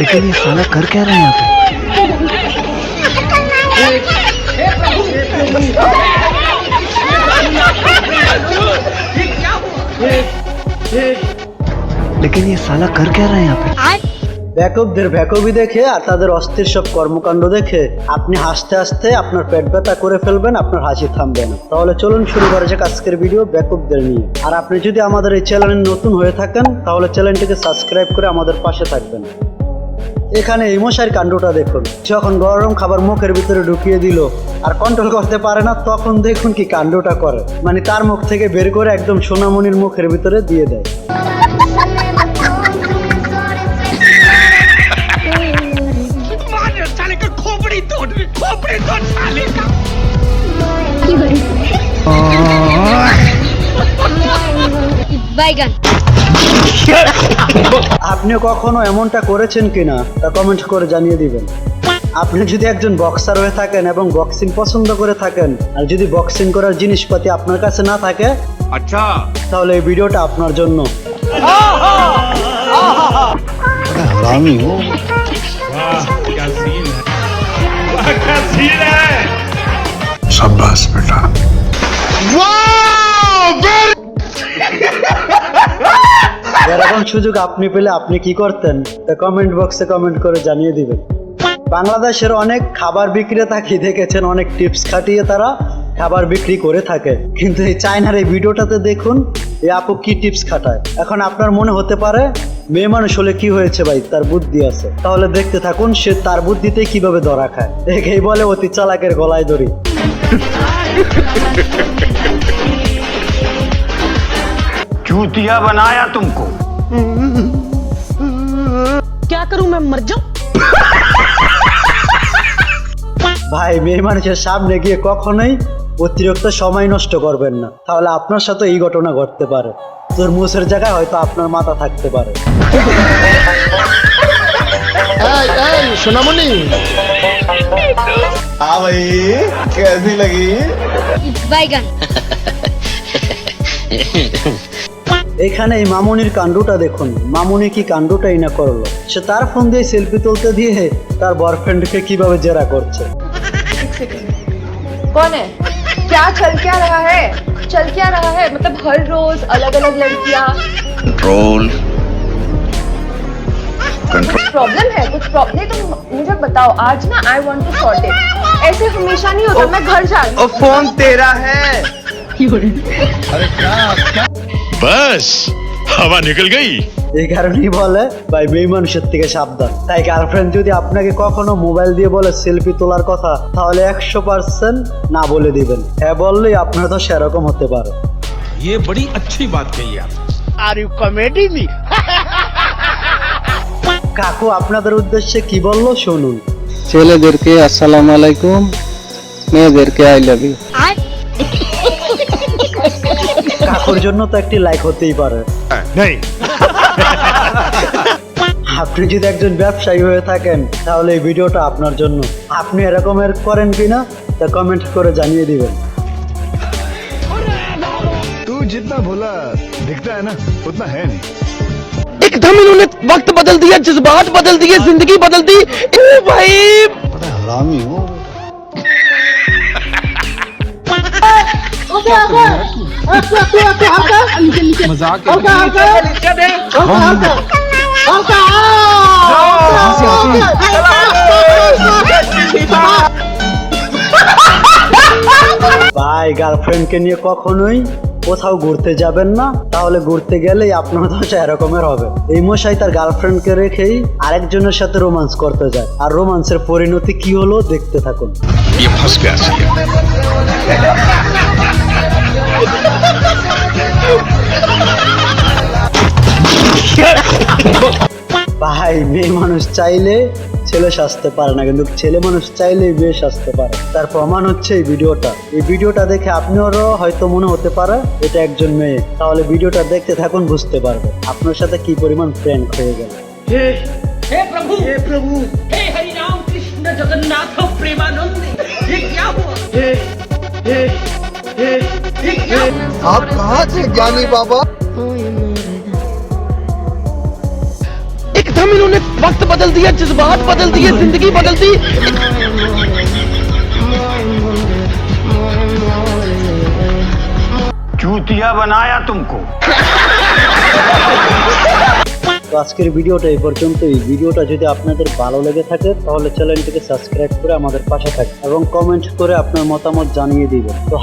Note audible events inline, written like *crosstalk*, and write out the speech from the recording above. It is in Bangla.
लेकिन ये साला कर क्या रहा है यहाँ पे लेकिन ये साला कर क्या रहा है यहाँ पे ব্যাকপদের ভ্যাকবি দেখে আর তাদের অস্থির সব কর্মকাণ্ড দেখে আপনি হাসতে হাসতে আপনার পেট ব্যথা করে ফেলবেন আপনার হাসি থামবে না তাহলে চলুন শুরু করা যাক আজকের ভিডিও ব্যাকপদের নিয়ে আর আপনি যদি আমাদের এই চ্যানেলে নতুন হয়ে থাকেন তাহলে চ্যানেলটিকে সাবস্ক্রাইব করে আমাদের পাশে থাকবেন এখানে এই মশার কাণ্ডটা দেখুন। যখন গরম খাবার মুখের ভিতরে ঢুকিয়ে দিল আর কন্ট্রোল করতে পারে না, তখন দেখুন কি কাণ্ডটা করে। মানে তার মুখ থেকে বের করে একদম সোনামণির মুখের ভিতরে দিয়ে দেয়। বাইগান *laughs* আপনি কখনো এমনটা করেছেন কিনা তা কমেন্ট করে জানিয়ে দিবেন আপনি যদি একজন বক্সার হয়ে থাকেন এবং বক্সিং পছন্দ করে থাকেন আর যদি বক্সিং করার জিনিসপাতি আপনার কাছে না থাকে अच्छा তাহলে এই ভিডিওটা আপনার জন্য क्या सीन है क्या सीन है शाबाश बेटा এরকম সুযোগ আপনি পেলে আপনি কি করতেন? তা কমেন্ট বক্সে কমেন্ট করে জানিয়ে দিবেন। বাংলাদেশের অনেক খাবার বিক্রেতা কি দেখেছেন? অনেক টিপস খাটিয়ে তারা খাবার বিক্রি করে থাকে। কিন্তু এই চায়নার এই ভিডিওটাতে দেখুন এই আপু কি টিপস খাটায়। এখন আপনার মনে হতে পারে, মেয়ে মানুষ হলে কি হয়েছে ভাই? তার বুদ্ধি আছে। তাহলে দেখতে থাকুন, সে তার বুদ্ধিতে কীভাবে ধরা খায়। দেখেই বলে অতি চালাকের গলায় দড়ি। चूतिया बनाया तुमको क्या करूं मैं मर जाऊं ভাই মেয়ে মানুষের সামনে গিয়ে কখনোই অতিরিক্ত সময় নষ্ট করবেন না তাহলে আপনার সাথে এই ঘটনা ঘটতে পারে তোর মুসের জায়গায় হয়তো আপনার মাথা থাকতে পারে বাইগান এখানে এই মামুনির কাণ্ডটা দেখুন মামুনি কি কাণ্ডটাই না করলো সে তার ফোন দিয়ে সেলফি তুলতে দিয়ে তার বয়ফ্রেন্ডকে কিভাবে জেরা করছে कौन है क्या चल क्या रहा है चल क्या रहा है मतलब हर रोज अलग अलग लड़कियां कंट्रोल प्रॉब्लम है कुछ प्रॉब्लम नहीं तो मुझे बताओ आज ना I want to sort it ऐसे हमेशा नहीं होता मैं घर जा रही हूँ फोन तेरा है बस हवा निकल गई এই কারণেই বলে ভাই মেয়ে মানুষের থেকে সাবধান তাই গার্লফ্রেন্ড যদি আপনাকে কখনো মোবাইল দিয়ে বলে সেলফি তোলার কথা তাহলে একশো পার্সেন্ট না বলে দিবেন হ্যাঁ বললেই আপনার তো সেরকম হতে পারে ये बड़ी अच्छी बात कही आप কাকু আপনাদের উদ্দেশ্যে কি বললো শুনুন ছেলেদেরকে আসসালামু আলাইকুম মেয়েদেরকে আই লাভ ইউ কাকুর জন্য তো একটি লাইক হতেই পারে नहीं আপনি যদি একজন ব্যবসায়ী হয়ে থাকেন তাহলে এই ভিডিওটা আপনার জন্য আপনি এরকমের করেন কিনা তা কমেন্ট করে জানিয়ে দিবেন तू जितना भोला दिखता है ना उतना है नहीं एकदम इन्होंने वक्त बदल दिया जज्बात बदल दिए जिंदगी बदल दी ओ भाई ভাই গার্লফ্রেন্ডকে নিয়ে কখনোই কোথাও ঘুরতে যাবেন না। তাহলে ঘুরতে গেলেই আপনার দশা এরকমের হবে। এই মশাই তার গার্লফ্রেন্ডকে রেখেই আরেকজনের সাথে রোমান্স করতে যায়। আর রোমান্সের পরিণতি কি হলো? দেখতে থাকুন। ये फंस गया सी ভাই মেয়ে মানুষ চাইলে ছেলে সাজতে পারে না কিন্তু ছেলে মানুষ চাইলে মেয়ে সাজতে পারে তার প্রমাণ হচ্ছে এই ভিডিওটা এই ভিডিওটা দেখে আপনারও হয়তো মনে হতে পারে এটা একজন মেয়ে তাহলে ভিডিওটা দেখতে থাকুন বুঝতে পারবেন আপনার সাথে কি পরিমাণ প্র্যাঙ্ক হয়ে গেল हे प्रभु हे प्रभु हे हरि राम कृष्ण जगन्नाथ प्रेमानंद ये क्या हुआ हे हे हे ये क्या हुआ? आप कहाँ से ज्ञानी बाबा एकदम एकदम इन्होंने वक्त बदल दिया जज्बात बदल दिए जिंदगी बदल दी चूतिया बनाया तुमको তো আজকের ভিডিওটা এই পর্যন্তই ভিডিওটা যদি আপনাদের ভালো লেগে থাকে তাহলে চ্যানেলটিকে সাবস্ক্রাইব করে আমাদের পাশে থাকুন এবং কমেন্ট করে আপনার মতামত জানিয়ে দিবেন তো